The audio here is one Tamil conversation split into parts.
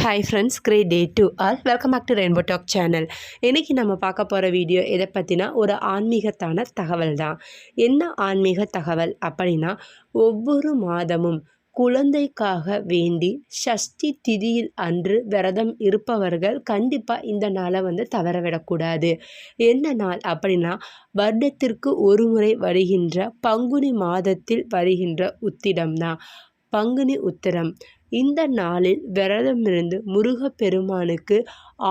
Hi friends great day to all welcome back to rainbow talk channel இன்றைக்கி நம்ம பார்க்க போகிற வீடியோ எதை பற்றினா ஒரு ஆன்மீகத்தான தகவல் தான். என்ன ஆன்மீக தகவல் அப்படின்னா ஒவ்வொரு மாதமும் குழந்தைக்காக வேண்டி ஷஷ்டி திதியில் அன்று விரதம் இருப்பவர்கள் கண்டிப்பாக இந்த நாளை வந்து தவறவிடக்கூடாது. என்ன நாள் அப்படின்னா வருடத்திற்கு ஒரு முறை வருகின்ற பங்குனி மாதத்தில் வருகின்ற உத்திடம் தான் பங்குனி உத்திரம். இந்த நாளில் விரதமிருந்து முருகப்பெருமானுக்கு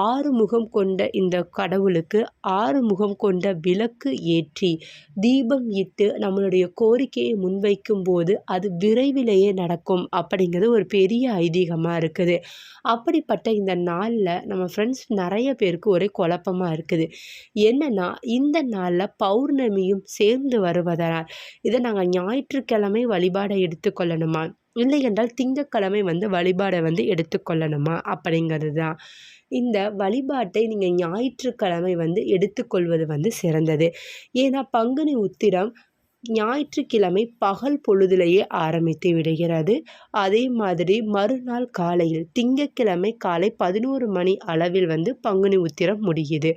ஆறு முகம் கொண்ட இந்த கடவுளுக்கு ஆறு முகம் கொண்ட விளக்கு ஏற்றி தீபம் இட்டு நம்மளுடைய கோரிக்கையை முன்வைக்கும் போது அது விரைவிலேயே நடக்கும் அப்படிங்கிறது ஒரு பெரிய ஐதீகமாக இருக்குது. அப்படிப்பட்ட இந்த நாளில் நம்ம ஃப்ரெண்ட்ஸ் நிறைய பேருக்கு ஒரே குழப்பமாக இருக்குது. என்னென்னா இந்த நாளில் பௌர்ணமியும் சேர்ந்து வருவதனால் இதை நாங்கள் ஞாயிற்றுக்கிழமை வழிபாடை எடுத்துக்கொள்ளணுமா? இல்லை என்றால் திங்கக்கிழமை வந்து வழிபாடை வந்து எடுத்துக்கொள்ளணுமா? அப்படிங்கிறது தான் இந்த வழிபாட்டை நீங்கள் ஞாயிற்றுக்கிழமை வந்து எடுத்துக்கொள்வது வந்து சிறந்தது. ஏன்னா பங்குனி உத்திரம் ஞாயிற்றுக்கிழமை பகல் பொழுதுலேயே ஆரம்பித்து விடுகிறது. அதே மாதிரி மறுநாள் காலையில் திங்கக்கிழமை காலை பதினோரு மணி அளவில் வந்து பங்குனி உத்திரம் முடியுது.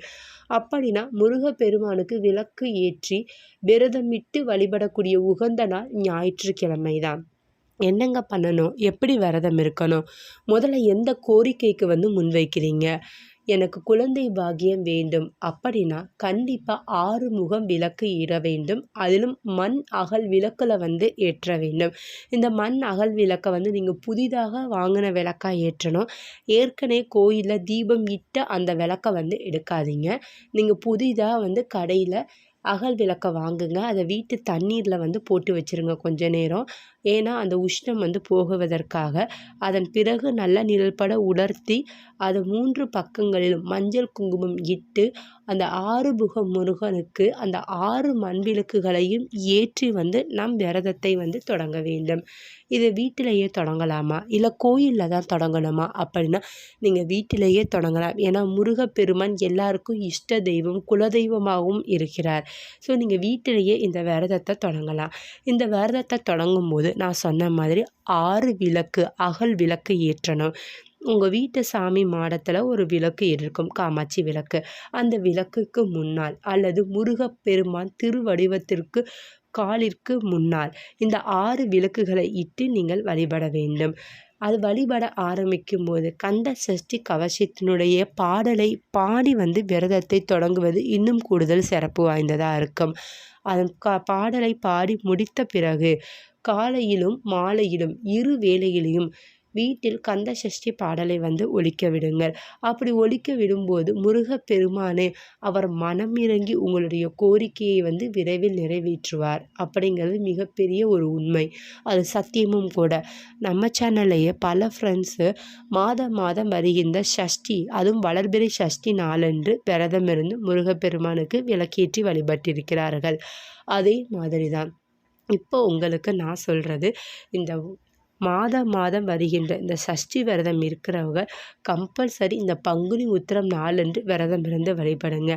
அப்படின்னா முருகப்பெருமானுக்கு விளக்கு ஏற்றி விரதமிட்டு வழிபடக்கூடிய உகந்த நாள் ஞாயிற்றுக்கிழமை தான் என்னங்க பண்ணணும்? எப்படி விரதம் இருக்கணும்? முதல்ல எந்த கோரிக்கைக்கு வந்து முன்வைக்கிறீங்க? எனக்கு குழந்தை பாகியம் வேண்டும் அப்படின்னா கண்டிப்பாக ஆறு முகம் விளக்கு இட வேண்டும். அதிலும் மண் அகல் விளக்கில் வந்து ஏற்ற வேண்டும். இந்த மண் அகல் விளக்கை வந்து நீங்கள் புதிதாக வாங்கின விளக்காக ஏற்றணும். ஏற்கனவே கோயிலில் தீபம் இட்ட அந்த விளக்கை வந்து எடுக்காதீங்க. நீங்கள் புதிதாக வந்து கடையில் அகல் விளக்கை வாங்குங்க. அதை வீட்டு தண்ணீரில் வந்து போட்டு வச்சுருங்க கொஞ்ச நேரம். ஏன்னா அந்த உஷ்ணம் வந்து போகுவதற்காக. அதன் பிறகு நல்ல நிழல்பட உலர்த்தி அது மூன்று பக்கங்களிலும் மஞ்சள் குங்குமம் இட்டு அந்த ஆறுமுக முருகனுக்கு அந்த ஆறு மண் விளக்குகளையும் ஏற்றி வந்து நம் விரதத்தை வந்து தொடங்க வேண்டும். இதை வீட்டிலையே தொடங்கலாமா? இல்லை கோயிலில் தான் தொடங்கணுமா? அப்படின்னா நீங்கள் வீட்டிலேயே தொடங்கலாம். ஏன்னா முருகப்பெருமான் எல்லாருக்கும் இஷ்ட தெய்வம் குலதெய்வமாகவும் இருக்கிறார். ஸோ நீங்கள் வீட்டிலையே இந்த விரதத்தை தொடங்கலாம். இந்த விரதத்தை தொடங்கும் போது நான் சொன்ன மாதிரி ஆறு விளக்கு அகல் விளக்கு ஏற்றணும். உங்கள் வீட்டு சாமி மாடத்தில் ஒரு விளக்கு இருக்கும் காமாட்சி விளக்கு. அந்த விளக்குக்கு முன்னால் அல்லது முருகப்பெருமான் திருவடிவத்திற்கு காலிற்கு முன்னால். இந்த ஆறு விளக்குகளை இட்டு நீங்கள் வழிபட வேண்டும். அது வழிபட ஆரம்பிக்கும் போது கந்த சஷ்டி கவசத்தினுடைய பாடலை பாடி வந்து விரதத்தை தொடங்குவது இன்னும் கூடுதல் சிறப்பு வாய்ந்ததாக இருக்கும். அதன் க பாடலை பாடி முடித்த பிறகு காலையிலும் மாலையிலும் இரு வேளையிலையும் வீட்டில் கந்த சஷ்டி பாடலை வந்து ஒழிக்க விடுங்கள். அப்படி ஒழிக்க விடும்போது முருகப்பெருமானே அவர் மனம் இறங்கி உங்களுடைய கோரிக்கையை வந்து விரைவில் நிறைவேற்றுவார். அப்படிங்கிறது மிகப்பெரிய ஒரு உண்மை. அது சத்தியமும் கூட. நம்ம சேனல்லையே பல ஃப்ரெண்ட்ஸு மாதம் மாதம் வருகின்ற சஷ்டி அதுவும் வளர்பிறை சஷ்டி நாளன்று விரதமிருந்து முருகப்பெருமானுக்கு விளக்கேற்றி வழிபட்டிருக்கிறார்கள். அதே மாதிரி தான் இப்போ உங்களுக்கு நான் சொல்கிறது இந்த மாதம் மாதம் வருகின்ற இந்த சஷ்டி விரதம் இருக்கிறவங்க கம்பல்சரி இந்த பங்குனி உத்திரம் நாளன்று விரதம் இருந்து வழிபடுங்க.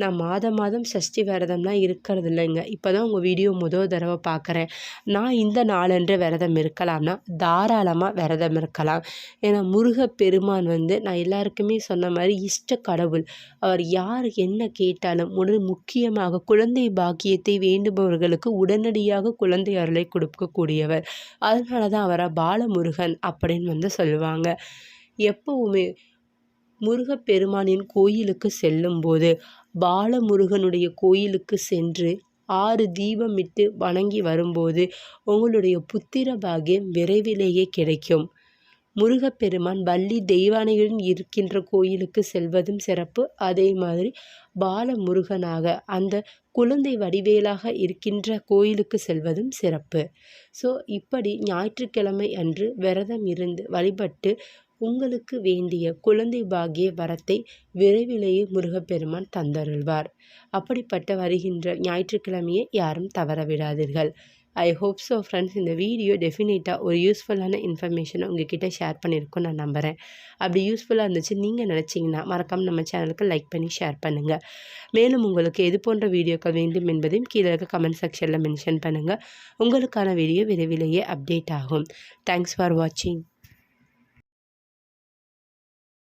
நான் மாதம் மாதம் சஷ்டி விரதம்லாம் இருக்கிறது இல்லைங்க இப்போ தான் உங்கள் வீடியோ முதல் தடவை பார்க்குறேன். நான் இந்த நாளன்று விரதம் இருக்கலாம்னா தாராளமாக விரதம் இருக்கலாம். ஏன்னா முருக பெருமான் வந்து நான் எல்லாருக்குமே சொன்ன மாதிரி இஷ்ட கடவுள். அவர் யார் என்ன கேட்டாலும் உடல் முக்கியமாக குழந்தை பாக்கியத்தை வேண்டுபவர்களுக்கு உடனடியாக குழந்தை அருளை கொடுக்கக்கூடியவர். அதனால தான் அவரை பாலமுருகன் அப்படின்னு வந்து சொல்லுவாங்க. எப்பவுமே முருகப்பெருமானின் கோயிலுக்கு செல்லும்போது பாலமுருகனுடைய கோயிலுக்கு சென்று ஆறு தீபமிட்டு வணங்கி வரும்போது உங்களுடைய புத்திர பாகியம் விரைவிலேயே கிடைக்கும். முருகப்பெருமான் வள்ளி தெய்வானையுடன் இருக்கின்ற கோயிலுக்கு செல்வதும் சிறப்பு. அதே மாதிரி பாலமுருகனாக அந்த குழந்தை வடிவேலாக இருக்கின்ற கோயிலுக்கு செல்வதும் சிறப்பு. ஸோ இப்படி ஞாயிற்றுக்கிழமை அன்று விரதம் இருந்து வழிபட்டு உங்களுக்கு வேண்டிய குழந்தை பாகிய வரத்தை விரைவிலேயே முருகப்பெருமான் தந்தருள்வார். அப்படிப்பட்ட வருகின்ற ஞாயிற்றுக்கிழமையை யாரும் தவற விடாதீர்கள் ஐ ஹோப் ஸோ ஃப்ரெண்ட்ஸ் இந்த வீடியோ டெஃபினட்டாக ஒரு யூஸ்ஃபுல்லான இன்ஃபர்மேஷனை உங்ககிட்ட ஷேர் பண்ணியிருக்கோம் நான் நம்புகிறேன் அப்படி யூஸ்ஃபுல்லாக இருந்துச்சு நீங்கள் நினச்சிங்கன்னா மறக்காமல் நம்ம சேனலுக்கு லைக் பண்ணி ஷேர் பண்ணுங்கள் மேலும் உங்களுக்கு எது போன்ற வீடியோக்கள் வேண்டும் என்பதையும் கீழே இருக்க கமெண்ட் செக்ஷனில் மென்ஷன் பண்ணுங்கள் உங்களுக்கான வீடியோ விரைவிலேயே அப்டேட் ஆகும். தேங்க்ஸ் ஃபார் வாட்சிங்